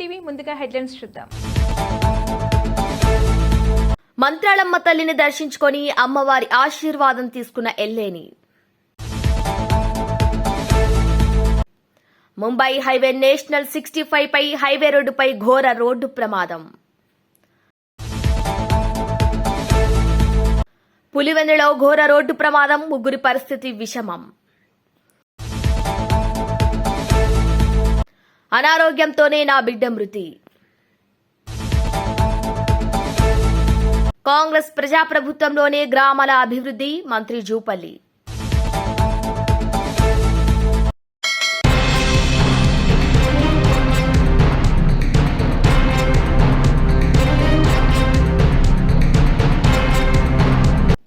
TV ముందుగా headlines చూద్దాం. మంత్రాలమ్మ తల్లిని దర్శించుకొని అమ్మవారి ఆశీర్వాదం తీసుకున్న Elleni. Mumbai highway national sixty five పై హైవే రోడ్డుపై ఘోర రోడ్డు ప్రమాదం. పులివెందులో ఘోర రోడ్డు ప్రమాదం ముగ్గురి పరిస్థితి విషమం. అనారోగ్యంతోనే నా బిడ్డ మృతి. కాంగ్రెస్ ప్రజాప్రభుత్వంలోనే గ్రామాల అభివృద్ధి మంత్రి జూపల్లి.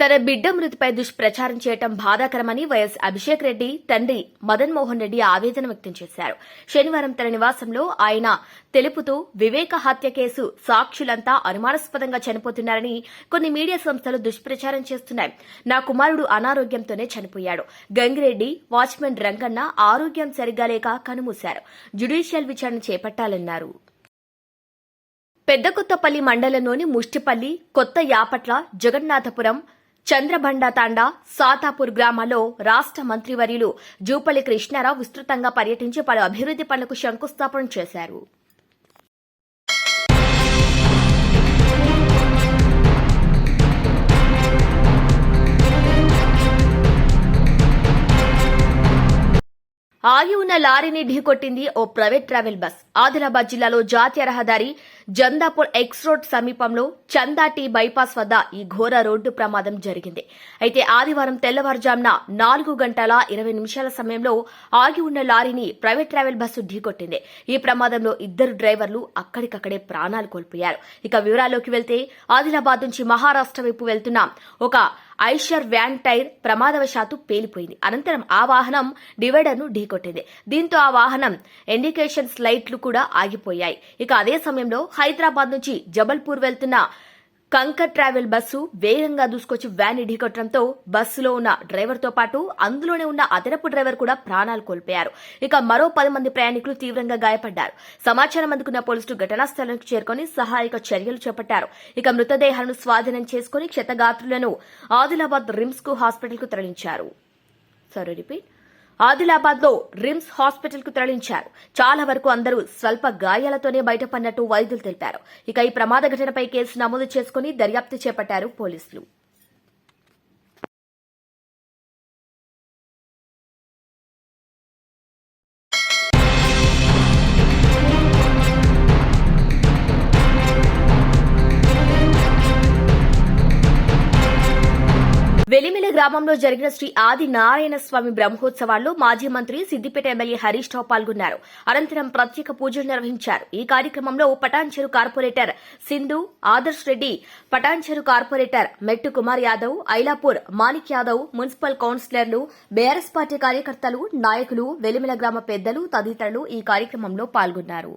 తన బిడ్డ మృతిపై దుష్ప్రచారం చేయటం బాధాకరమని వైఎస్ అభిషేక్ రెడ్డి తండ్రి మదన్ మోహన్ రెడ్డి ఆవేదన వ్యక్తం చేశారు. శనివారం తన నివాసంలో ఆయన తెలుపుతూ వివేక హత్య కేసు సాక్షులంతా అనుమానాస్పదంగా చనిపోతున్నారని కొన్ని మీడియా సంస్థలు దుష్ప్రచారం చేస్తున్నాయి. నా కుమారుడు అనారోగ్యంతోనే చనిపోయాడు. గంగిరెడ్డి వాచ్మెన్ రంగన్న ఆరోగ్యం సరిగ్గా లేక కనుమూశారు. జ్యుడిషియల్ విచారణ చేపట్టాలన్నారు. పెద్దకొత్తపల్లి మండలంలోని ముష్టిపల్లి కొత్త యాపట్ల జగన్నాథపురం చంద్రబండ సాతాపూర్ గ్రామాల్లో రాష్ట్ర మంత్రివర్యులు జూపల్లి కృష్ణారావు విస్తృతంగా పర్యటించి పలు అభివృద్ది పనులకు శంకుస్థాపన చేశారు. ఆగి ఉన్న లారీని ఢీకొట్టింది ఓ ప్రైవేట్ ట్రావెల్ బస్. ఆదిలాబాద్ జిల్లాలో జాతీయ రహదారి జందాపూర్ ఎక్స్ రోడ్ సమీపంలో చందాటి బైపాస్ వద్ద ఈ ఘోర రోడ్డు ప్రమాదం జరిగింది. అయితే ఆదివారం తెల్లవారుజామున నాలుగు గంటల ఇరవై నిమిషాల సమయంలో ఆగి ఉన్న లారీని ప్రైవేట్ ట్రావెల్ బస్సు ఢీకొట్టింది. ఈ ప్రమాదంలో ఇద్దరు డ్రైవర్లు అక్కడికక్కడే ప్రాణాలు కోల్పోయారు. ఇక వివరాల్లోకి వెళ్తే ఆదిలాబాద్ నుంచి మహారాష్ట్ర వైపు వెళ్తున్న ఒక ఐషర్ వ్యాన్ టైర్ ప్రమాదవశాత్తు పేలిపోయింది. అనంతరం ఆ వాహనం డివైడర్ను ఢీకొట్టింది. దీంతో ఆ వాహనం ఇండికేషన్స్ లైట్లు కూడా ఆగిపోయాయి. ఇక అదే సమయంలో హైదరాబాద్ నుంచి జబల్పూర్ వెళ్తున్న కంకర్ ట్రావెల్ బస్సు వేగంగా దూసుకొచ్చి వ్యాన్ ఢీకొట్టడంతో బస్సులో ఉన్న డ్రైవర్తో పాటు అందులోనే ఉన్న అదనపు డ్రైవర్ కూడా ప్రాణాలు కోల్పోయారు. ఇక మరో పది మంది ప్రయాణికులు తీవ్రంగా గాయపడ్డారు. సమాచారం అందుకున్న పోలీసులు ఘటనా స్థలానికి చేరుకొని సహాయక చర్యలు చేపట్టారు. ఇక మృతదేహాలను స్వాధీనం చేసుకుని క్షతగాత్రులను ఆదిలాబాద్ రిమ్స్కు హాస్పిటల్కు తరలించారు. Sorry repeat. ఆదిలాబాద్లో రిమ్స్ హాస్పిటల్కు తరలించారు. చాలా వరకు అందరూ స్వల్ప గాయాలతోనే బయటపడినట్టు వైద్యులు తెలిపారు. ఇక ఈ ప్రమాద ఘటనపై కేసు నమోదు చేసుకుని దర్యాప్తు చేపట్టారు పోలీసులు. గ్రామంలో జరిగిన శ్రీ ఆది నారాయణ స్వామి బ్రహ్మోత్సవాల్లో మాజీ మంత్రి సిద్దిపేట ఎమ్మెల్యే హరీష్ రావు పాల్గొన్నారు. అనంతరం ప్రత్యేక పూజలు నిర్వహించారు. ఈ కార్యక్రమంలో Patancheru corporator Sindhu Adarsh Reddy Patancheru corporator Mettu Kumar Yadav Ailapur Manik Yadav municipal కౌన్సిలర్లు బీఆర్ఎస్ పార్టీ కార్యకర్తలు నాయకులు వెలిమిల గ్రామ పెద్దలు తదితరులు ఈ కార్యక్రమంలో పాల్గొన్నారు.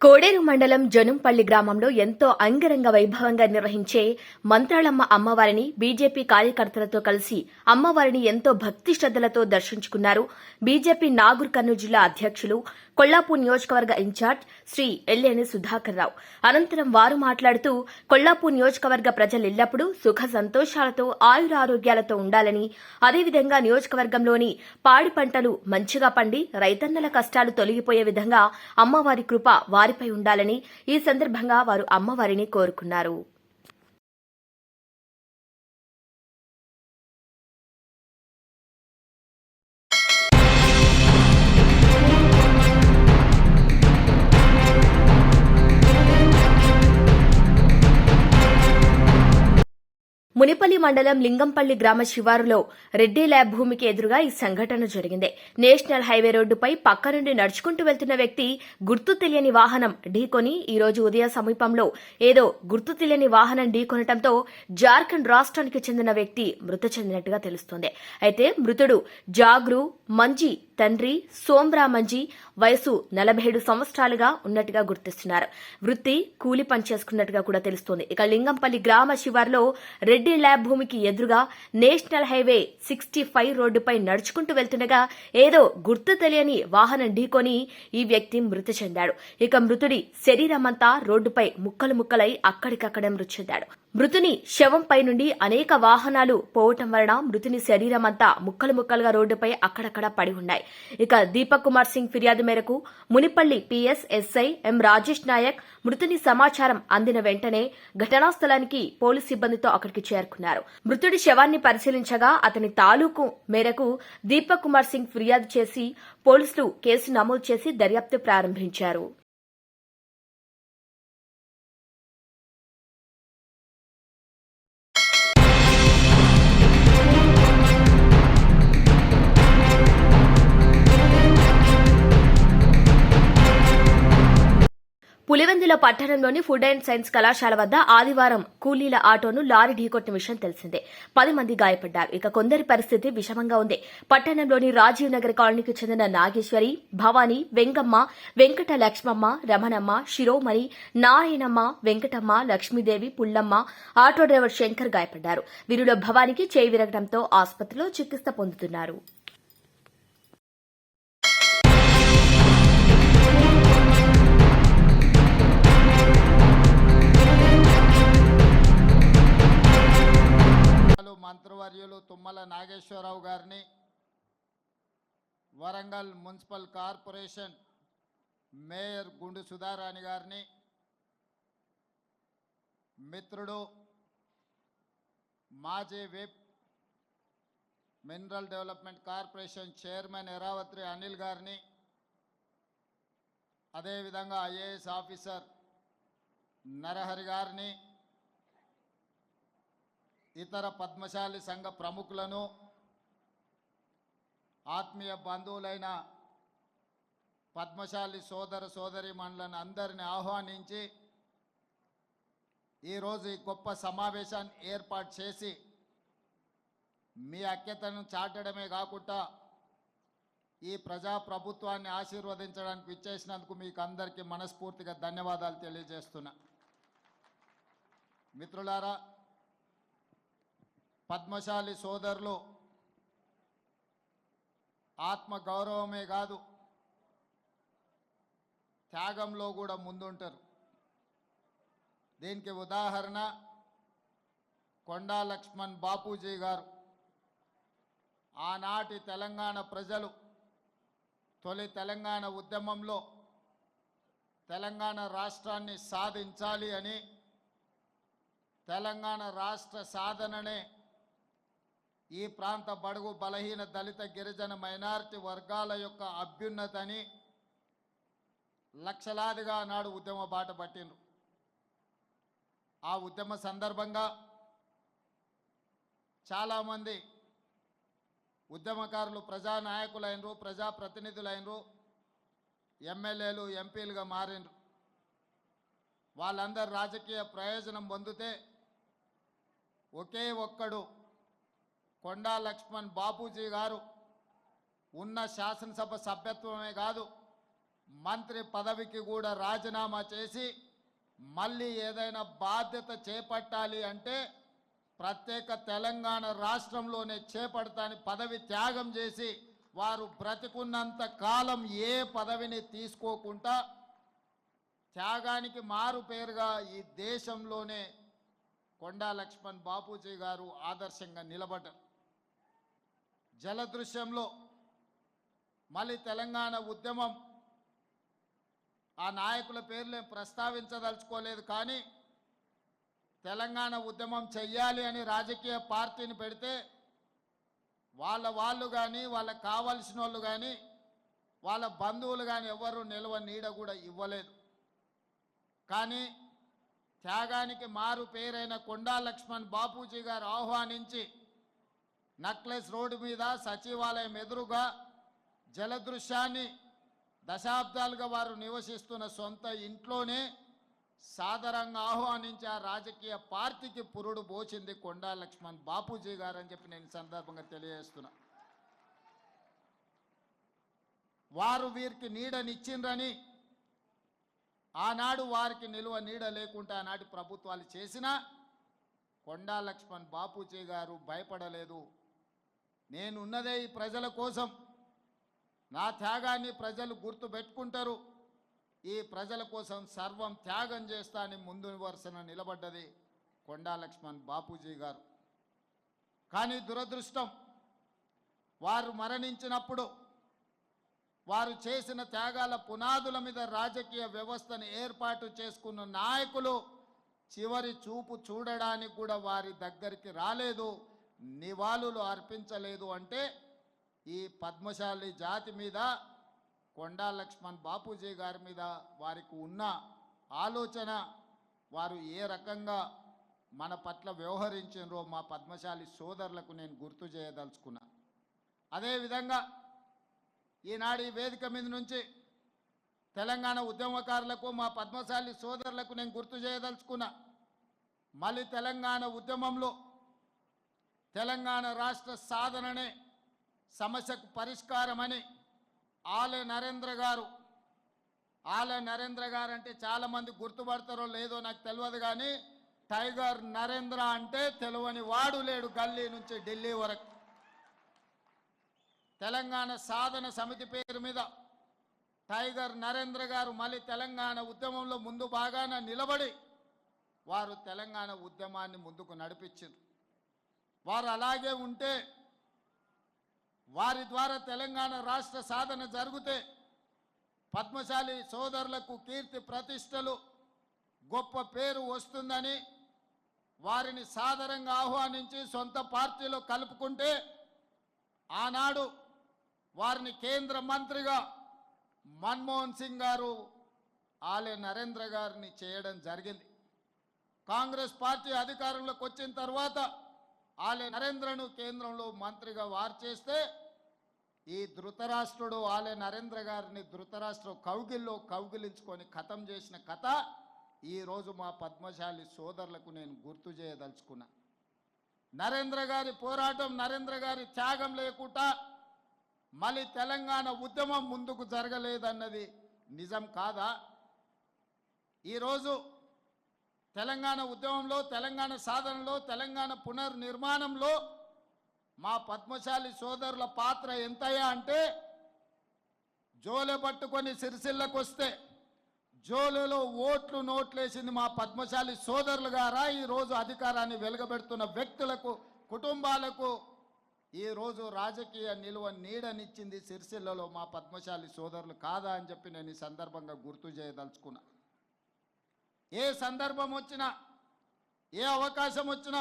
కోడేరు మండలం జనుంపల్లి గ్రామంలో ఎంతో అంగరంగ వైభవంగా నిర్వహించే మంత్రాలమ్మ అమ్మవారిని బీజేపీ కార్యకర్తలతో కలిసి అమ్మవారిని ఎంతో భక్తి శ్రద్దలతో దర్శించుకున్నారు. బీజేపీ నాగూర్ కర్నూలు జిల్లా అధ్యక్షులు కొల్లాపూర్ నియోజకవర్గ ఇన్ఛార్జ్ శ్రీ ఎల్లేని సుధాకర్ రావు అనంతరం వారు మాట్లాడుతూ కొల్లాపూర్ నియోజకవర్గ ప్రజలు ఎల్లప్పుడూ సుఖ సంతోషాలతో ఆయురారోగ్యాలతో ఉండాలని అదేవిధంగా నియోజకవర్గంలోని పాడి పంటలు మంచిగా పండి రైతన్నల కష్టాలు తొలగిపోయే విధంగా అమ్మవారి కృప వారిపై ఉండాలని ఈ సందర్భంగా వారు అమ్మవారిని కోరుకున్నారు. మునిపల్లి మండలం లింగంపల్లి గ్రామ శివారులో రెడ్డి ల్యాబ్ భూమికి ఎదురుగా ఈ సంఘటన జరిగింది. నేషనల్ హైవే రోడ్డుపై పక్క నుండి నడుచుకుంటూ వెళ్తున్న వ్యక్తి గుర్తు తెలియని వాహనం ఢీకొని ఈ రోజు ఉదయ సమీపంలో ఏదో గుర్తు తెలియని వాహనం ఢీకొనటంతో జార్ఖండ్ రాష్ట్రానికి చెందిన వ్యక్తి మృతి చెందినట్టుగా తెలుస్తోంది. అయితే మృతుడు జాగ్రు మంజీ తండ్రి సోమ్రామంజీ వయసు నలభై ఏడు సంవత్సరాలుగా ఉన్నట్టుగా గుర్తిస్తున్నారు. వృత్తి కూలి పని చేసుకున్నట్టుగా కూడా తెలుస్తోంది. ఇక లింగంపల్లి గ్రామ శివార్లో రెడ్డి ల్యాబ్ భూమికి ఎదురుగా నేషనల్ హైవే సిక్స్టీ ఫైవ్ రోడ్డుపై నడుచుకుంటూ వెళ్తుండగా ఏదో గుర్తు తెలియని వాహనం ఢీకొని ఈ వ్యక్తి మృతి చెందాడు. ఇక మృతుడి శరీరమంతా రోడ్డుపై ముక్కలు ముక్కలై అక్కడికక్కడే మృతి చెందాడు. మృతుని శవంపై నుండి అనేక వాహనాలు పోవటం వలన మృతుని శరీరమంతా ముక్కలు ముక్కలుగా రోడ్డుపై అక్కడక్కడ పడి ఉన్నాయి. ఇక దీపక్ కుమార్ సింగ్ ఫిర్యాదు మేరకు Munipalli PS SI M Rajesh Naik మృతుని సమాచారం అందిన వెంటనే ఘటనా స్థలానికి పోలీస్ సిబ్బందితో అక్కడికి చేరుకున్నారు. మృతుడి శవాన్ని పరిశీలించగా అతని తాలూకు మేరకు దీపక్ కుమార్ సింగ్ ఫిర్యాదు చేసి పోలీసులు కేసు నమోదు చేసి దర్యాప్తు ప్రారంభించారు. పులివెందుల పట్టణంలోని ఫుడ్ అండ్ సైన్స్ కళాశాల వద్ద ఆదివారం కూలీల ఆటోను లారీ ఢీకొట్టిన విషయం తెలిసిందే. పది మంది గాయపడ్డారు. ఇక కొందరి పరిస్థితి విషమంగా ఉంది. పట్టణంలోని రాజీవ్ నగర్ కాలనీకి చెందిన నాగేశ్వరి భవానీ వెంగమ్మ వెంకట లక్ష్మమ్మ రమణమ్మ శిరోమణి నారాయణమ్మ వెంకటమ్మ లక్ష్మీదేవి పుల్లమ్మ ఆటో డ్రైవర్ శంకర్ గాయపడ్డారు. వీరిలో భవానికి చేయి విరగడంతో ఆసుపత్రిలో చికిత్స పొందుతున్నారు. వర్యులు తుమ్మల నాగేశ్వరరావు గారిని వరంగల్ మున్సిపల్ కార్పొరేషన్ మేయర్ గుండు సుధారాణి గారిని మిత్రుడు మాజీ whip mineral development corporation chairman Eravatri Anil గారిని అదేవిధంగా ఐఏఎస్ ఆఫీసర్ నరహరి గారిని ఇతర పద్మశాలి సంఘ ప్రముఖులను ఆత్మీయ బంధువులైన పద్మశాలి సోదర సోదరి అందరిని ఆహ్వానించి ఈరోజు ఈ గొప్ప సమావేశాన్ని ఏర్పాటు చేసి మీ ఐక్యతను చాటడమే కాకుండా ఈ ప్రజా ప్రభుత్వాన్ని ఆశీర్వదించడానికి ఇచ్చేసినందుకు మీకు అందరికీ మనస్ఫూర్తిగా ధన్యవాదాలు తెలియజేస్తున్నా. మిత్రులారా పద్మశాలి సోదరులు ఆత్మ గౌరవమే కాదు త్యాగంలో కూడా ముందుంటారు. దీనికి ఉదాహరణ కొండా లక్ష్మణ్ బాపూజీ గారు. ఆనాటి తెలంగాణ ప్రజలు తొలి తెలంగాణ ఉద్యమంలో తెలంగాణ రాష్ట్రాన్ని సాధించాలి అని తెలంగాణ రాష్ట్ర సాధననే ఈ ప్రాంత బడుగు బలహీన దళిత గిరిజన మైనారిటీ వర్గాల యొక్క అభ్యున్నతని లక్షలాదిగా నాడు ఉద్యమ బాట పట్టిండ్రు. ఆ ఉద్యమ సందర్భంగా చాలామంది ఉద్యమకారులు ప్రజానాయకులైనరు ప్రజాప్రతినిధులైనరు ఎమ్మెల్యేలు ఎంపీలుగా మారినరు వాళ్ళందరూ రాజకీయ ప్రయోజనం పొందితే ఒకే ఒక్కడు కొండా లక్ష్మణ్ బాపూజీ గారు ఉన్న శాసనసభ సభ్యత్వమే కాదు మంత్రి పదవికి కూడా రాజీనామా చేసి మళ్ళీ ఏదైనా బాధ్యత చేపట్టాలి అంటే ప్రత్యేక తెలంగాణ రాష్ట్రంలోనే చేపడతాని పదవి త్యాగం చేసి వారు బ్రతికున్నంత కాలం ఏ పదవిని తీసుకోకుండా త్యాగానికి మారు పేరుగా ఈ దేశంలోనే కొండా లక్ష్మణ్ బాపూజీ గారు ఆదర్శంగా నిలబడ్డారు. జలదృశ్యంలో మళ్ళీ తెలంగాణ ఉద్యమం ఆ నాయకుల పేర్లు ప్రస్తావించదలుచుకోలేదు కానీ తెలంగాణ ఉద్యమం చెయ్యాలి అని రాజకీయ పార్టీని పెడితే వాళ్ళ వాళ్ళు కానీ వాళ్ళకి కావలసిన వాళ్ళు కానీ వాళ్ళ బంధువులు కానీ ఎవరు నిల్వ నీడ కూడా ఇవ్వలేదు. కానీ త్యాగానికి మారు పేరైన కొండా లక్ష్మణ్ బాపూజీ గారు ఆహ్వానించి నక్లెస్ రోడ్డు మీద సచివాలయం ఎదురుగా జలదృశ్యాన్ని దశాబ్దాలుగా వారు నివసిస్తున్న సొంత ఇంట్లోనే సాదరంగా ఆహ్వానించి ఆ రాజకీయ పార్టీకి పురుడు పోచింది కొండా లక్ష్మణ్ బాపూజీ గారు అని చెప్పి నేను సందర్భంగా తెలియజేస్తున్నా. వారు వీరికి నీడనిచ్చిండ్రని ఆనాడు వారికి నిలువ నీడ లేకుండా ఆనాటి ప్రభుత్వాలు చేసినా కొండా లక్ష్మణ్ బాపూజీ గారు భయపడలేదు. నేనున్నదే ఈ ప్రజల కోసం. నా త్యాగాన్ని ప్రజలు గుర్తు పెట్టుకుంటారు. ఈ ప్రజల కోసం సర్వం త్యాగం చేస్తా అని ముందు వరుసన నిలబడ్డది కొండా లక్ష్మణ్ బాపూజీ గారు. కానీ దురదృష్టం వారు మరణించినప్పుడు వారు చేసిన త్యాగాల పునాదుల మీద రాజకీయ వ్యవస్థను ఏర్పాటు చేసుకున్న నాయకులు చివరి చూపు చూడడానికి కూడా వారి దగ్గరికి రాలేదు. నివాళులు అర్పించలేదు అంటే ఈ పద్మశాలి జాతి మీద కొండా లక్ష్మణ్ బాపూజీ గారి మీద వారికి ఉన్న ఆలోచన వారు ఏ రకంగా మన పట్ల వ్యవహరించారో మా పద్మశాలి సోదరులకు నేను గుర్తు చేయదలుచుకున్నా. అదేవిధంగా ఈనాడు ఈ వేదిక మీద నుంచి తెలంగాణ ఉద్యమకారులకు మా పద్మశాలి సోదరులకు నేను గుర్తు చేయదలుచుకున్నా. మళ్ళీ తెలంగాణ ఉద్యమంలో తెలంగాణ రాష్ట్ర సాధననే సమస్యకు పరిష్కారమని ఆలయ నరేంద్ర గారు ఆలయ నరేంద్ర గారు అంటే చాలామంది గుర్తుపడతారో లేదో నాకు తెలియదు కానీ టైగర్ నరేంద్ర అంటే తెలియని వాడు లేడు గల్లీ నుంచి ఢిల్లీ వరకు. తెలంగాణ సాధన సమితి పేరు మీద టైగర్ నరేంద్ర గారు మళ్ళీ తెలంగాణ ఉద్యమంలో ముందు బాగాన నిలబడి వారు తెలంగాణ ఉద్యమాన్ని ముందుకు నడిపించారు వారు అలాగే ఉంటే వారి ద్వారా తెలంగాణ రాష్ట్ర సాధన జరిగితే పద్మశాలి సోదరులకు కీర్తి ప్రతిష్టలు గొప్ప పేరు వస్తుందని వారిని సాదరంగా ఆహ్వానించి సొంత పార్టీలో కలుపుకుంటే ఆనాడు వారిని కేంద్ర మంత్రిగా మన్మోహన్ సింగ్ గారు ఆలే నరేంద్ర గారిని చేయడం జరిగింది. కాంగ్రెస్ పార్టీ అధికారంలోకి వచ్చిన తర్వాత ఆలే నరేంద్రను కేంద్రంలో మంత్రిగా వారు చేస్తే ఈ ధృతరాష్ట్రుడు ఆలే నరేంద్ర గారిని ధృతరాష్ట్రం కౌగిల్లో కౌగిలించుకొని కథం చేసిన కథ ఈరోజు మా పద్మశాలి సోదరులకు నేను గుర్తు చేయదలుచుకున్నా. నరేంద్ర గారి పోరాటం నరేంద్ర గారి త్యాగం లేకుండా మళ్ళీ తెలంగాణ ఉద్యమం ముందుకు జరగలేదన్నది నిజం కాదా? ఈరోజు తెలంగాణ ఉద్యమంలో తెలంగాణ సాధనలో తెలంగాణ పునర్నిర్మాణంలో మా పద్మశాలి సోదరుల పాత్ర ఎంతయ్యా అంటే జోలె పట్టుకొని సిరిసిల్లకు వస్తే జోలెలో ఓట్లు నోట్లేసింది మా పద్మశాలి సోదరులు గారా ఈరోజు అధికారాన్ని వెలుగబెడుతున్న వ్యక్తులకు కుటుంబాలకు ఈరోజు రాజకీయ నిలువ నీడనిచ్చింది సిరిసిల్లలో మా పద్మశాలి సోదరులు కాదా అని చెప్పి నేను ఈ సందర్భంగా గుర్తు చేయదలుచుకున్నా. ఏ సందర్భం వచ్చినా ఏ అవకాశం వచ్చినా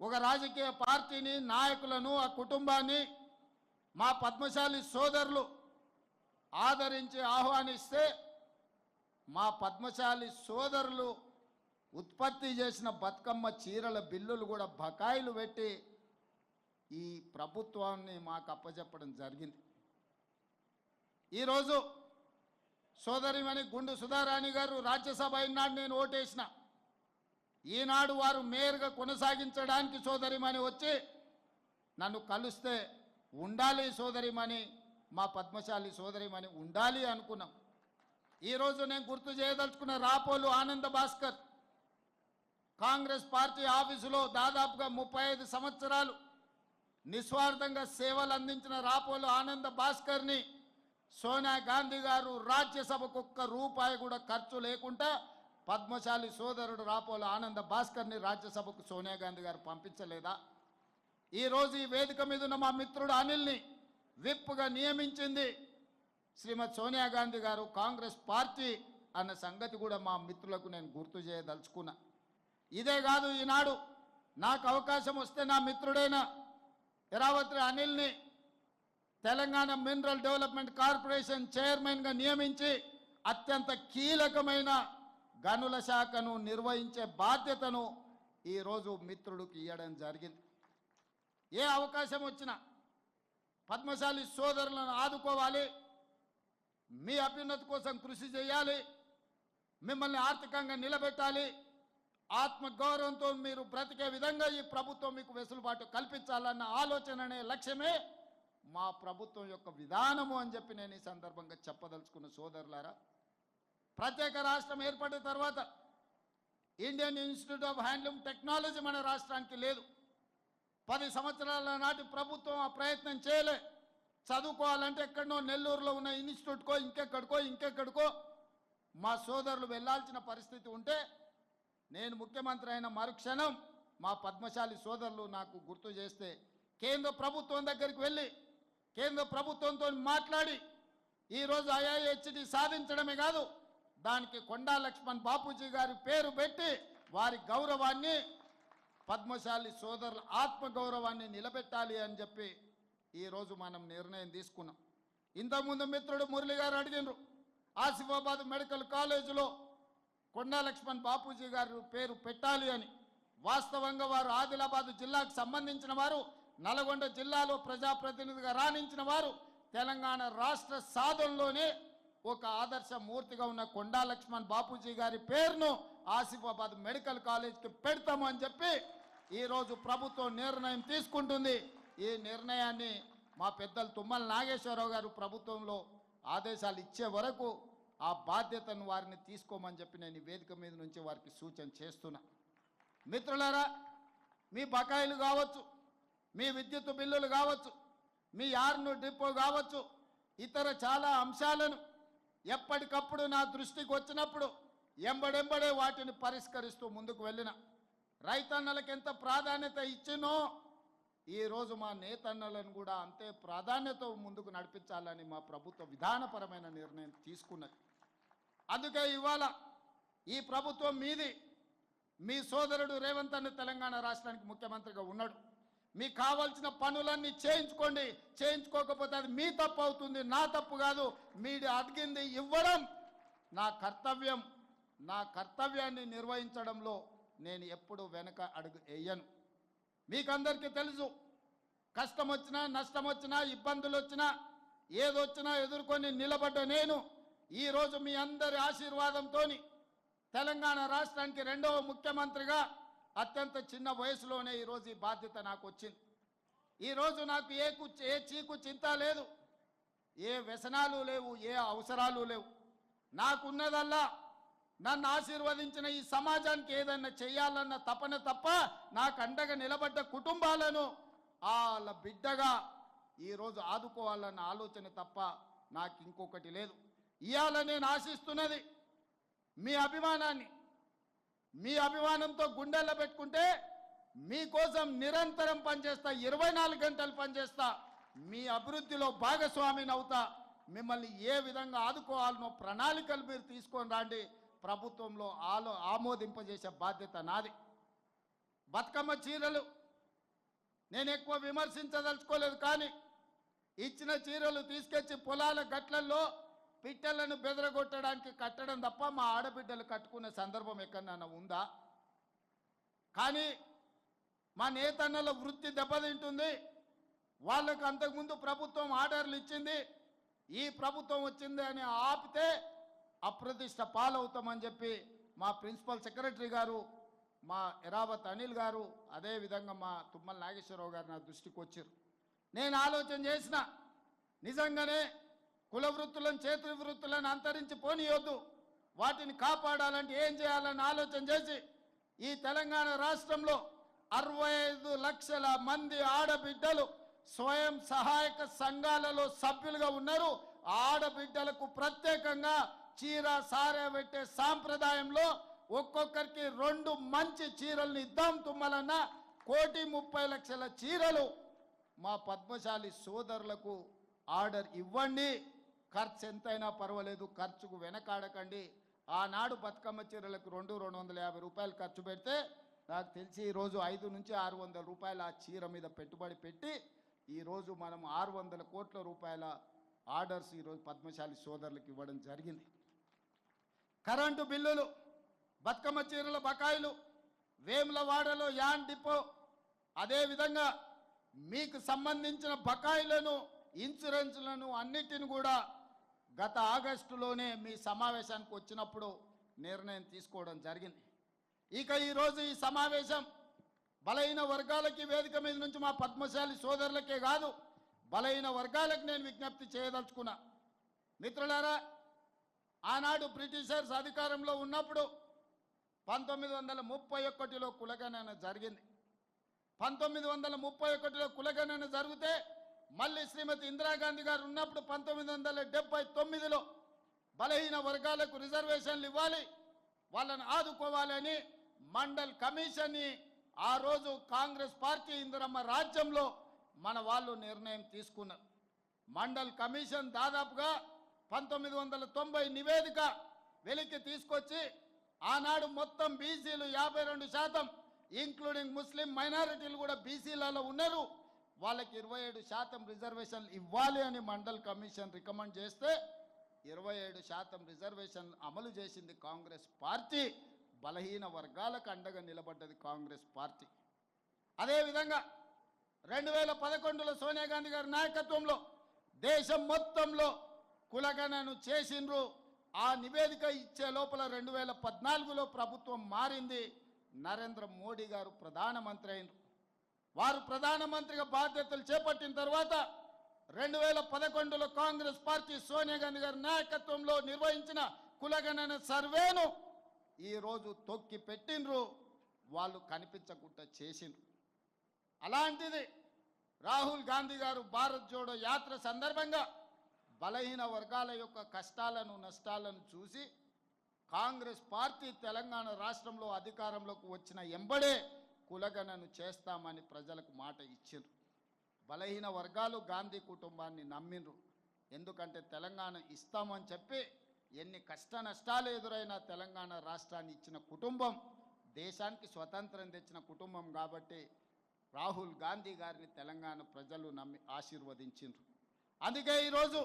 ఒక రాజకీయ పార్టీని నాయకులను ఆ కుటుంబాన్ని మా పద్మశాలి సోదరులు ఆదరించి ఆహ్వానిస్తే మా పద్మశాలి సోదరులు ఉత్పత్తి చేసిన బతుకమ్మ చీరల బిల్లులు కూడా బకాయిలు పెట్టి ఈ ప్రభుత్వాన్ని మాకు అప్పచెప్పడం జరిగింది. ఈరోజు సోదరిమణి గుండు సుధారాణి గారు రాజ్యసభ ఈనాడు నేను ఓటేసిన. ఈనాడు వారు మేయర్గా కొనసాగించడానికి సోదరిమణి వచ్చి నన్ను కలిస్తే ఉండాలి సోదరిమణి మా పద్మశాలి సోదరిమణి ఉండాలి అనుకున్నాం. ఈరోజు నేను గుర్తు చేయదలుచుకున్న రాపోలు ఆనంద భాస్కర్ కాంగ్రెస్ పార్టీ ఆఫీసులో దాదాపుగా ముప్పై ఐదు సంవత్సరాలు నిస్వార్థంగా సేవలు అందించిన రాపోలు ఆనంద భాస్కర్ని సోనియా గాంధీ గారు రాజ్యసభకు ఒక్క రూపాయి కూడా ఖర్చు లేకుండా పద్మశాలి సోదరుడు రాపోల ఆనంద భాస్కర్ని రాజ్యసభకు సోనియా గాంధీ గారు పంపించలేదా? ఈరోజు ఈ వేదిక మీద ఉన్న మా మిత్రుడు అనిల్ని విప్గా నియమించింది శ్రీమతి సోనియా గాంధీ గారు కాంగ్రెస్ పార్టీ అన్న సంగతి కూడా మా మిత్రులకు నేను గుర్తు చేయదలుచుకున్నా. ఇదే కాదు ఈనాడు నాకు అవకాశం వస్తే నా మిత్రుడైన ఎరావత్రి అనిల్ని తెలంగాణ మినరల్ డెవలప్మెంట్ కార్పొరేషన్ చైర్మన్గా నియమించి అత్యంత కీలకమైన గనుల శాఖను నిర్వహించే బాధ్యతను ఈరోజు మిత్రుడికి ఇవ్వడం జరిగింది. ఏ అవకాశం వచ్చినా పద్మశాలి సోదరులను ఆదుకోవాలి. మీ అభ్యున్నతి కోసం కృషి చేయాలి. మిమ్మల్ని ఆర్థికంగా నిలబెట్టాలి. ఆత్మగౌరవంతో మీరు బ్రతికే విధంగా ఈ ప్రభుత్వం మీకు వెసులుబాటు కల్పించాలన్న ఆలోచన అనే లక్ష్యమే. మా ప్రభుత్వం యొక్క విధానము అని చెప్పి నేను ఈ సందర్భంగా చెప్పదలుచుకున్న సోదరులారా ప్రత్యేక రాష్ట్రం ఏర్పడిన తర్వాత Indian institute of handloom technology మన రాష్ట్రానికి లేదు. పది సంవత్సరాల నాటి ప్రభుత్వం ఆ ప్రయత్నం చేయలే. చదువుకోవాలంటే ఎక్కడనో నెల్లూరులో ఉన్న ఇన్స్టిట్యూట్కో ఇంకెక్కడికో ఇంకెక్కడికో మా సోదరులు వెళ్ళాల్సిన పరిస్థితి ఉంటే నేను ముఖ్యమంత్రి అయిన మరుక్షణం మా పద్మశాలి సోదరులు నాకు గుర్తు చేస్తే కేంద్ర ప్రభుత్వం దగ్గరికి వెళ్ళి కేంద్ర ప్రభుత్వంతో మాట్లాడి ఈరోజు ఐఐహెచ్డి సాధించడమే కాదు దానికి కొండా లక్ష్మణ్ బాపూజీ గారి పేరు పెట్టి వారి గౌరవాన్ని పద్మశాలి సోదరుల ఆత్మ గౌరవాన్ని నిలబెట్టాలి అని చెప్పి ఈరోజు మనం నిర్ణయం తీసుకున్నాం. ఇంతకుముందు మిత్రుడు మురళి గారు అడిగినరు ఆసిఫాబాద్ మెడికల్ కాలేజీలో కొండా లక్ష్మణ్ బాపూజీ గారు పేరు పెట్టాలి అని. వాస్తవంగా వారు ఆదిలాబాద్ జిల్లాకు సంబంధించిన వారు నల్గొండ జిల్లాలో ప్రజాప్రతినిధిగా రాణించిన వారు తెలంగాణ రాష్ట్ర సాధనలోనే ఒక ఆదర్శ మూర్తిగా ఉన్న కొండా లక్ష్మణ్ బాపూజీ గారి పేరును ఆసిఫాబాద్ మెడికల్ కాలేజ్కి పెడతాము అని చెప్పి ఈరోజు ప్రభుత్వం నిర్ణయం తీసుకుంటుంది. ఈ నిర్ణయాన్ని మా పెద్దలు తుమ్మల నాగేశ్వరరావు గారు ప్రభుత్వంలో ఆదేశాలు ఇచ్చే వరకు ఆ బాధ్యతను వారిని తీసుకోమని చెప్పి నేను వేదిక మీద నుంచి వారికి సూచన చేస్తున్నా. మిత్రులారా మీ బకాయిలు కావచ్చు మీ విద్యుత్ బిల్లులు కావచ్చు మీ యార్ను డిపో కావచ్చు ఇతర చాలా అంశాలను ఎప్పటికప్పుడు నా దృష్టికి వచ్చినప్పుడు ఎంబడెంబడే వాటిని పరిష్కరిస్తూ ముందుకు వెళ్ళిన. రైతన్నలకు ఎంత ప్రాధాన్యత ఇచ్చినో ఈరోజు మా నేతన్నలను కూడా అంతే ప్రాధాన్యత ముందుకు నడిపించాలని మా ప్రభుత్వ విధానపరమైన నిర్ణయం తీసుకున్నది. అందుకే ఇవాళ ఈ ప్రభుత్వం మీది మీ సోదరుడు రేవంత్ అన్న తెలంగాణ రాష్ట్రానికి ముఖ్యమంత్రిగా ఉన్నాడు. మీకు కావాల్సిన పనులన్నీ చేయించుకోండి. చేయించుకోకపోతే అది మీ తప్పు అవుతుంది నా తప్పు కాదు. మీరు అడిగింది ఇవ్వడం నా కర్తవ్యం. నా కర్తవ్యాన్ని నిర్వహించడంలో నేను ఎప్పుడు వెనక అడుగు వేయను. మీకందరికీ తెలుసు కష్టం వచ్చినా నష్టం వచ్చినా ఇబ్బందులు వచ్చినా ఏదొచ్చినా ఎదుర్కొని నిలబడ్డ నేను ఈరోజు మీ అందరి ఆశీర్వాదంతో తెలంగాణ రాష్ట్రానికి రెండవ ముఖ్యమంత్రిగా అత్యంత చిన్న వయసులోనే ఈరోజు ఈ బాధ్యత నాకు వచ్చింది. ఈరోజు నాకు ఏ కుచ్చి ఏ చీకు చింత లేదు. ఏ వ్యసనాలు లేవు ఏ అవసరాలు లేవు. నాకున్నదల్లా నన్ను ఆశీర్వదించిన ఈ సమాజానికి ఏదైనా చేయాలన్న తపన తప్ప నాకు అండగా నిలబడ్డ కుటుంబాలను వాళ్ళ బిడ్డగా ఈరోజు ఆదుకోవాలన్న ఆలోచన తప్ప నాకు ఇంకొకటి లేదు. ఇవాళ నేను ఆశిస్తున్నది మీ అభిమానాన్ని. మీ అభిమానంతో గుండెల్లో పెట్టుకుంటే మీకోసం నిరంతరం పనిచేస్తా ఇరవై నాలుగు గంటలు పనిచేస్తా. మీ అభివృద్ధిలో భాగస్వామిని అవుతా మిమ్మల్ని ఏ విధంగా ఆదుకోవాలనో ప్రణాళికలు మీరు తీసుకొని రండి. ప్రభుత్వంలో ఆలో ఆమోదింపజేసే బాధ్యత నాది. బతుకమ్మ చీరలు నేను ఎక్కువ విమర్శించదలుచుకోలేదు కానీ ఇచ్చిన చీరలు తీసుకొచ్చి పొలాల గట్లల్లో పిట్టలను బెదరగొట్టడానికి కట్టడం తప్ప మా ఆడబిడ్డలు కట్టుకునే సందర్భం ఎక్కడన్నా ఉందా? కానీ మా నేతన్నల వృత్తి దెబ్బతింటుంది. వాళ్ళకు అంతకుముందు ప్రభుత్వం ఆర్డర్లు ఇచ్చింది. ఈ ప్రభుత్వం వచ్చింది అని ఆపితే అప్రతిష్ట పాలవుతామని చెప్పి మా ప్రిన్సిపల్ సెక్రటరీ గారు మా ఎరావత్ అనిల్ గారు అదేవిధంగా మా తుమ్మల నాగేశ్వరరావు గారు నా దృష్టికి వచ్చారు. నేను ఆలోచన చేసిన నిజంగానే కుల వృత్తులను చేతి వృత్తులను అంతరించి పోనీయొద్దు. వాటిని కాపాడాలంటే ఏం చేయాలని ఆలోచన చేసి ఈ తెలంగాణ రాష్ట్రంలో అరవై ఐదు లక్షల మంది ఆడబిడ్డలు స్వయం సహాయక సంఘాలలో సభ్యులుగా ఉన్నారు. ఆడబిడ్డలకు ప్రత్యేకంగా చీర సారే పెట్టే సాంప్రదాయంలో ఒక్కొక్కరికి రెండు మంచి చీరల్ని ఇద్దాం తుమ్మలన్న కోటి ముప్పై లక్షల చీరలు మా పద్మశాలి సోదరులకు ఆర్డర్ ఇవ్వండి. ఖర్చు ఎంతైనా పర్వాలేదు ఖర్చుకు వెనకాడకండి. ఆనాడు బతుకమ్మ చీరలకు రెండు రెండు వందల యాభై రూపాయలు ఖర్చు పెడితే నాకు తెలిసి ఈరోజు ఐదు నుంచి ఆరు వందల రూపాయల ఆ చీర మీద పెట్టుబడి పెట్టి ఈరోజు మనం ఆరు వందల కోట్ల రూపాయల ఆర్డర్స్ ఈరోజు పద్మశాలి సోదరులకు ఇవ్వడం జరిగింది. కరెంటు బిల్లులు బతుకమ్మ చీరల బకాయిలు వేములవాడలో యాన్ డిపో అదేవిధంగా మీకు సంబంధించిన బకాయిలను ఇన్సూరెన్స్లను అన్నిటిని కూడా గత ఆగస్టులోనే మీ సమావేశానికి వచ్చినప్పుడు నిర్ణయం తీసుకోవడం జరిగింది. ఇక ఈరోజు ఈ సమావేశం బలహీన వర్గాలకి వేదిక మీద నుంచి మా పద్మశాలి సోదరులకే కాదు బలహీన వర్గాలకు నేను విజ్ఞప్తి చేయదలుచుకున్నా. మిత్రులారా ఆనాడు బ్రిటిషర్స్ అధికారంలో ఉన్నప్పుడు పంతొమ్మిది వందల ముప్పై ఒకటిలో కులగణన జరిగింది. పంతొమ్మిది వందల ముప్పై ఒకటిలో కులగణన జరిగితే మళ్ళీ శ్రీమతి ఇందిరాగాంధీ గారు ఉన్నప్పుడు పంతొమ్మిది వందల డెబ్బై తొమ్మిదిలో బలహీన వర్గాలకు రిజర్వేషన్లు ఇవ్వాలి వాళ్ళని ఆదుకోవాలని మండల్ కమిషన్ని ఆ రోజు కాంగ్రెస్ పార్టీ ఇందిరమ్మ రాజ్యంలో మన వాళ్ళు నిర్ణయం తీసుకున్నారు. మండల్ కమిషన్ దాదాపుగా పంతొమ్మిది వందల తొంభై నివేదిక వెలికి తీసుకొచ్చి ఆనాడు మొత్తం బీసీలు యాభై రెండు శాతం ఇంక్లూడింగ్ ముస్లిం మైనారిటీలు కూడా బీసీలలో ఉన్నారు. వాళ్ళకి ఇరవై ఏడు శాతం రిజర్వేషన్లు ఇవ్వాలి అని మండల్ కమిషన్ రికమెండ్ చేస్తే ఇరవై ఏడు శాతం రిజర్వేషన్ అమలు చేసింది కాంగ్రెస్ పార్టీ. బలహీన వర్గాలకు అండగా నిలబడ్డది కాంగ్రెస్ పార్టీ. అదేవిధంగా రెండు వేల పదకొండులో సోనియా గాంధీ గారి నాయకత్వంలో దేశం మొత్తంలో కులగణను చేసిండ్రు. ఆ నివేదిక ఇచ్చే లోపల రెండు వేల పద్నాలుగులో ప్రభుత్వం మారింది. నరేంద్ర మోడీ గారు ప్రధానమంత్రి అయినరు. వారు ప్రధానమంత్రిగా బాధ్యతలు చేపట్టిన తర్వాత రెండు వేల పదకొండులో కాంగ్రెస్ పార్టీ సోనియా గాంధీ గారి నాయకత్వంలో నిర్వహించిన కులగణన సర్వేను ఈరోజు తొక్కి పెట్టిండ్రు. వాళ్ళు కనిపించకుండా చేసిండ్రు. అలాంటిది రాహుల్ గాంధీ గారు భారత్ జోడో యాత్ర సందర్భంగా బలహీన వర్గాల యొక్క కష్టాలను నష్టాలను చూసి కాంగ్రెస్ పార్టీ తెలంగాణ రాష్ట్రంలో అధికారంలోకి వచ్చిన ఎంబడే కులగణను చేస్తామని ప్రజలకు మాట ఇచ్చిండ్రు. బలహీన వర్గాలు గాంధీ కుటుంబాన్ని నమ్మిండ్రు. ఎందుకంటే తెలంగాణ ఇస్తామని చెప్పి ఎన్ని కష్ట నష్టాలు ఎదురైనా తెలంగాణ రాష్ట్రాన్ని ఇచ్చిన కుటుంబం దేశానికి స్వతంత్రం తెచ్చిన కుటుంబం కాబట్టి రాహుల్ గాంధీ గారిని తెలంగాణ ప్రజలు నమ్మి ఆశీర్వదించిండ్రు. అందుకే ఈరోజు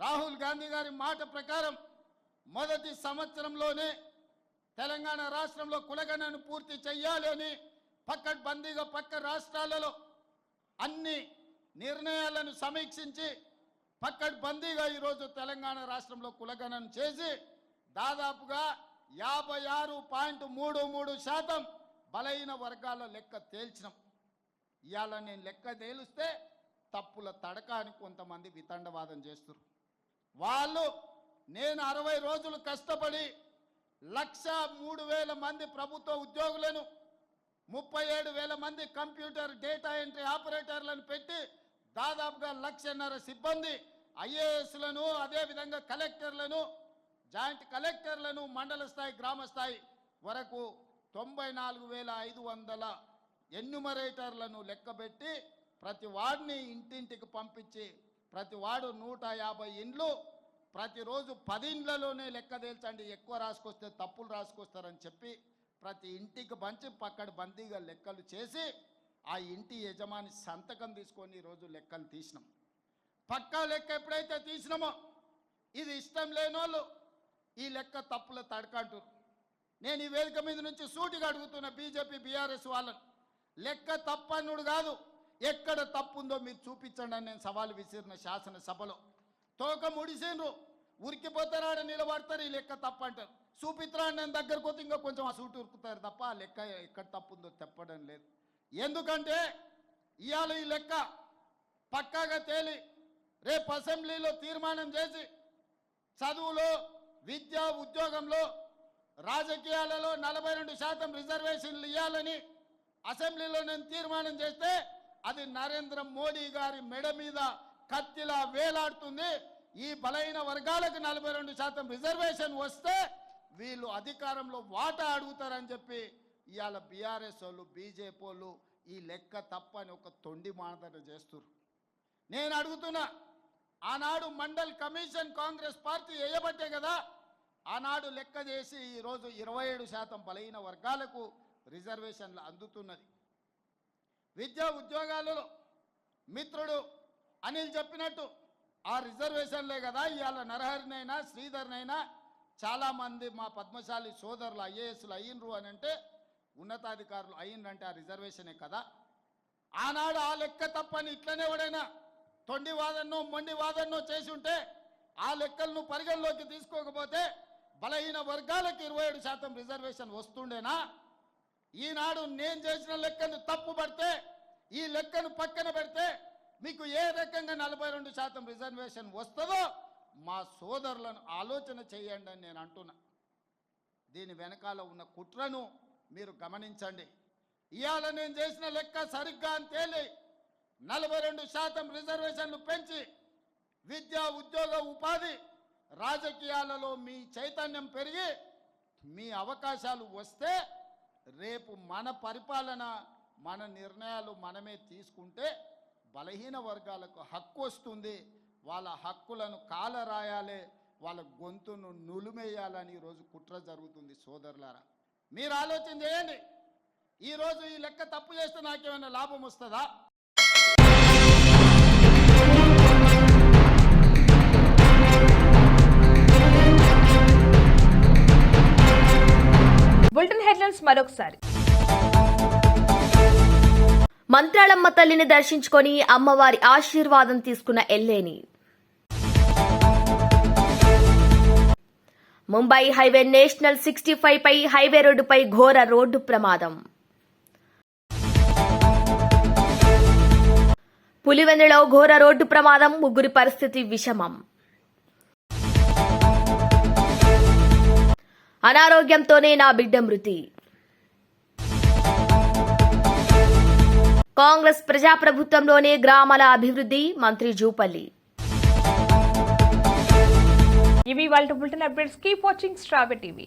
రాహుల్ గాంధీ గారి మాట ప్రకారం మొదటి సంవత్సరంలోనే తెలంగాణ రాష్ట్రంలో కులగణను పూర్తి చెయ్యాలి అని పక్కడ్బందీగా పక్క రాష్ట్రాలలో అన్ని నిర్ణయాలను సమీక్షించి పక్కడ్బందీగా ఈరోజు తెలంగాణ రాష్ట్రంలో కులగణన చేసి దాదాపుగా యాభై ఆరు పాయింట్ మూడు మూడు శాతం బలహీన వర్గాల లెక్క తేల్చినాం. ఇవాళ నేను లెక్క తేలిస్తే తప్పుల తడక అని కొంతమంది వితండవాదం చేస్తారు వాళ్ళు నేను అరవై రోజులు కష్టపడి లక్ష మూడు వేల మంది ప్రభుత్వ ఉద్యోగులను ముప్పై ఏడు వేల మంది కంప్యూటర్ డేటా ఎంట్రీ ఆపరేటర్లను పెట్టి దాదాపుగా లక్షన్నర సిబ్బంది ఐఏఎస్లను అదేవిధంగా కలెక్టర్లను జాయింట్ కలెక్టర్లను మండల స్థాయి గ్రామ స్థాయి వరకు తొంభై నాలుగు వేల ఐదు వందల ఎన్యుమరేటర్లను లెక్కబెట్టి ప్రతి వాడిని ఇంటింటికి పంపించి ప్రతి వాడు నూట యాభై ఇండ్లు ప్రతిరోజు పదిండ్లలోనే లెక్క తేల్చండి. ఎక్కువ రాసుకొస్తే తప్పులు రాసుకొస్తారని చెప్పి ప్రతి ఇంటికి పంచి పక్కడ బందీగా లెక్కలు చేసి ఆ ఇంటి యజమాని సంతకం తీసుకొని ఈరోజు లెక్కలు తీసినాం. పక్కా లెక్క ఎప్పుడైతే తీసినామో ఇది ఇష్టం లేనోళ్ళు ఈ లెక్క తప్పుల తడకంటారు నేను ఈ వేదిక మీద నుంచి సూటిగా అడుగుతున్న బీజేపీ బీఆర్ఎస్ వాళ్ళని లెక్క తప్పనుడు కాదు ఎక్కడ తప్పు ఉందో మీరు చూపించండి అని నేను సవాలు విసిరిన శాసనసభలో. తోక ముడిసేనరు. ఉరికిపోతారాడ నిలబడతారు ఈ లెక్క తప్పు అంటారు. చూపిత్రా నేను దగ్గరకు పోతే ఇంకా కొంచెం ఆ సూటు ఉరుకుతారు తప్ప ఆ లెక్క ఎక్కడ తప్పు ఉందో చెప్పడం లేదు. ఎందుకంటే ఇవాళ ఈ లెక్క పక్కాగా తేలి రేపు అసెంబ్లీలో తీర్మానం చేసి చదువులో విద్య ఉద్యోగంలో రాజకీయాలలో నలభై రెండు శాతం రిజర్వేషన్లు ఇవ్వాలని అసెంబ్లీలో నేను తీర్మానం చేస్తే అది నరేంద్ర మోడీ గారి మెడ మీద కత్తిలా వేలాడుతుంది. ఈ బలైన వర్గాలకు నలభై రెండు శాతం రిజర్వేషన్ వస్తే వీళ్ళు అధికారంలో వాటా అడుగుతారని చెప్పి ఇవాళ బీఆర్ఎస్ వాళ్ళు బీజేపీ వాళ్ళు ఈ లెక్క తప్పని ఒక తొండి మానదట చేస్తున్నారు నేను అడుగుతున్నా ఆనాడు మండల్ కమిషన్ కాంగ్రెస్ పార్టీ వేయబట్టే కదా ఆనాడు లెక్క చేసి ఈరోజు ఇరవై ఏడు శాతం బలహీన వర్గాలకు రిజర్వేషన్లు అందుతున్నది. విద్యా ఉద్యోగాలలో మిత్రుడు అనిల్ చెప్పినట్టు ఆ రిజర్వేషన్లే కదా ఇవాళ నరహరినైనా శ్రీధర్నైనా చాలామంది మా పద్మశాలి సోదరులు ఐఏఎస్లు అయ్యిండ్రు అని అంటే ఉన్నతాధికారులు అయ్యిండ్రంటే ఆ రిజర్వేషనే కదా. ఆనాడు ఆ లెక్క తప్పని ఇట్లనే ఎవడైనా తొండి వాదన్నో మొండి వాదన్నో చేసి ఉంటే ఆ లెక్కలను పరిగణలోకి తీసుకోకపోతే బలహీన వర్గాలకు ఇరవై ఏడు శాతం రిజర్వేషన్ వస్తుండేనా? ఈనాడు నేను చేసిన లెక్కను తప్పు పడితే ఈ లెక్కను పక్కన పెడితే మీకు ఏ రకంగా నలభై రెండు శాతం రిజర్వేషన్ వస్తుందో మా సోదరులను ఆలోచన చేయండి అని నేను అంటున్నా. దీని వెనకాల ఉన్న కుట్రను మీరు గమనించండి. ఇవాళ నేను చేసిన లెక్క సరిగ్గా అని తేలి నలభై రెండు శాతం రిజర్వేషన్లు పెంచి విద్య ఉద్యోగ ఉపాధి రాజకీయాలలో మీ చైతన్యం పెరిగి మీ అవకాశాలు వస్తే రేపు మన పరిపాలన మన నిర్ణయాలు మనమే తీసుకుంటే బలహీన వర్గాలకు హక్కు వస్తుంది. వాళ్ళ హక్కులను కాలరాయాలి వాళ్ళ గొంతును నులుమేయాలని ఈరోజు కుట్ర జరుగుతుంది సోదరులారా. మీరు ఆలోచన చేయండి. ఈరోజు ఈ లెక్క తప్పు చేస్తే నాకేమైనా లాభం వస్తుందా? బులెటిన్ హెడ్లైన్స్ మరొకసారి. మంత్రాలమ్మ తల్లిని దర్శించుకొని అమ్మవారి ఆశీర్వాదం తీసుకున్న Elleni. Mumbai highway national sixty five పై హైవే రోడ్డుపై ఘోర రోడ్డు ప్రమాదం. పులివెందులో ఘోర రోడ్డు ప్రమాదం ముగ్గురి పరిస్థితి విషమం. అనారోగ్యంతోనే నా బిడ్డ మృతి. కాంగ్రెస్ ప్రజాప్రభుత్వంలోనే గ్రామాల అభివృద్ధి మంత్రి జూపల్లి. ఇవి వాళ్ళ బులెటిన్ అప్డేట్స్. కీప్ వాచింగ్ స్ట్రాబె టీవీ.